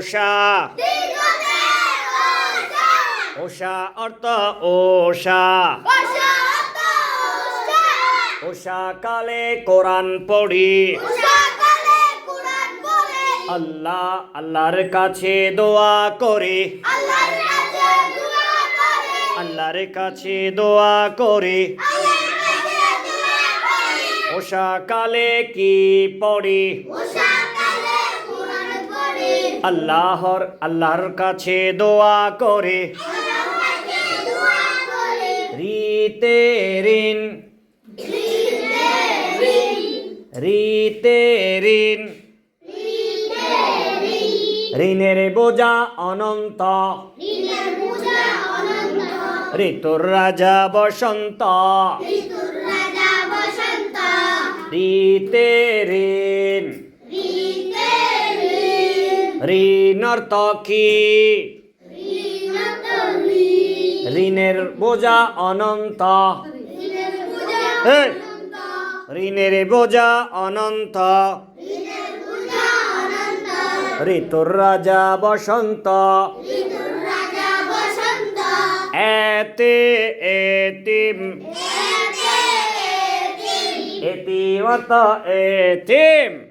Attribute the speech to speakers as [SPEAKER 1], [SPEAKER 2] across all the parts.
[SPEAKER 1] ওষা। ওষা অর্থ ওষা। ওষা কালে কোরআন পড়ি। আল্লাহ, আল্লাহর কাছে দোয়া করি। আল্লাহর কাছে দোয়া করি। ওষা কালে কি পড়ি? আল্লাহর আল্লাহর কাছে দোয়া করে। রিতে ঋণ। রিতে ঋণ। ঋণের বোঝা অনন্ত। ঋতুর রাজা বসন্ত। রিতে ঋণ। ঋণ অর্থ কি ঋণের বোঝা অনন্ত। ঋণের বোঝা অনন্ত। ঋতুর রাজা বসন্ত। এতে এতিম। এতিম। অর্থ এতিম।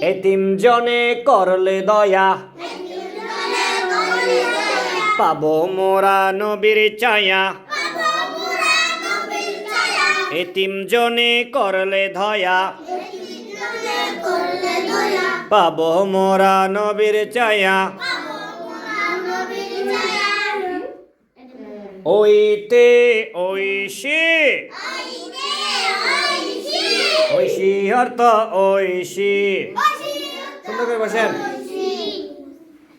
[SPEAKER 1] এতিম জনে করলে দয়া। পাবো মোরা নবীর চায়া এতিম জনে করলে ধয়া। পাবো মোরা নবীর ছায়া। ওইতে ঐশী। অর্থ ঐশী। সুন্দর করে বসেন।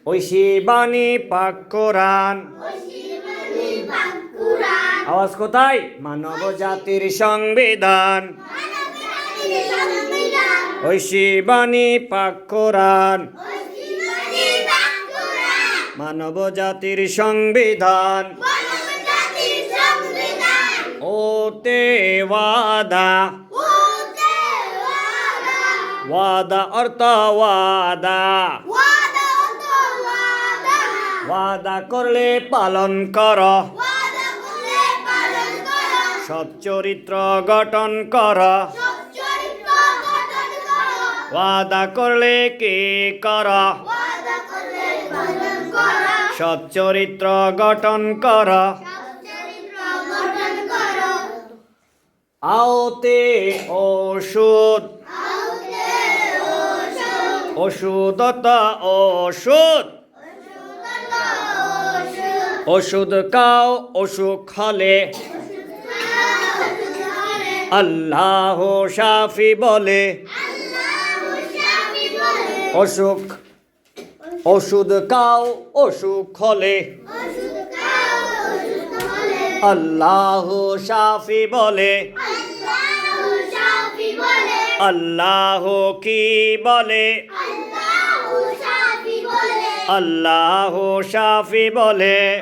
[SPEAKER 1] ঐশী বাণী পাক কোরআন। আওয়াজ কোথায়? মানব জাতির সংবিধান। ঐশী বাণী পাক কোরআন। মানব জাতির সংবিধান। ও ওতে ওয়াদা। ওয়াদা অর্থ ওয়াদা ওয়াদা করলে পালন কর সৎ চরিত্র গঠন কর ওয়াদা করলে কি কর সৎ চরিত্র গঠন কর আওতে ওষুধ ওষুধত ওষুধ। ওষুধ কাও অসুখ হলে। আল্লাহ শাফি বলে। অসুখ, ওষুধ কাও অসুখ হলে। আল্লাহ শাফি বলে। আল্লাহ কি বলে? আল্লাহ শাফি বলে।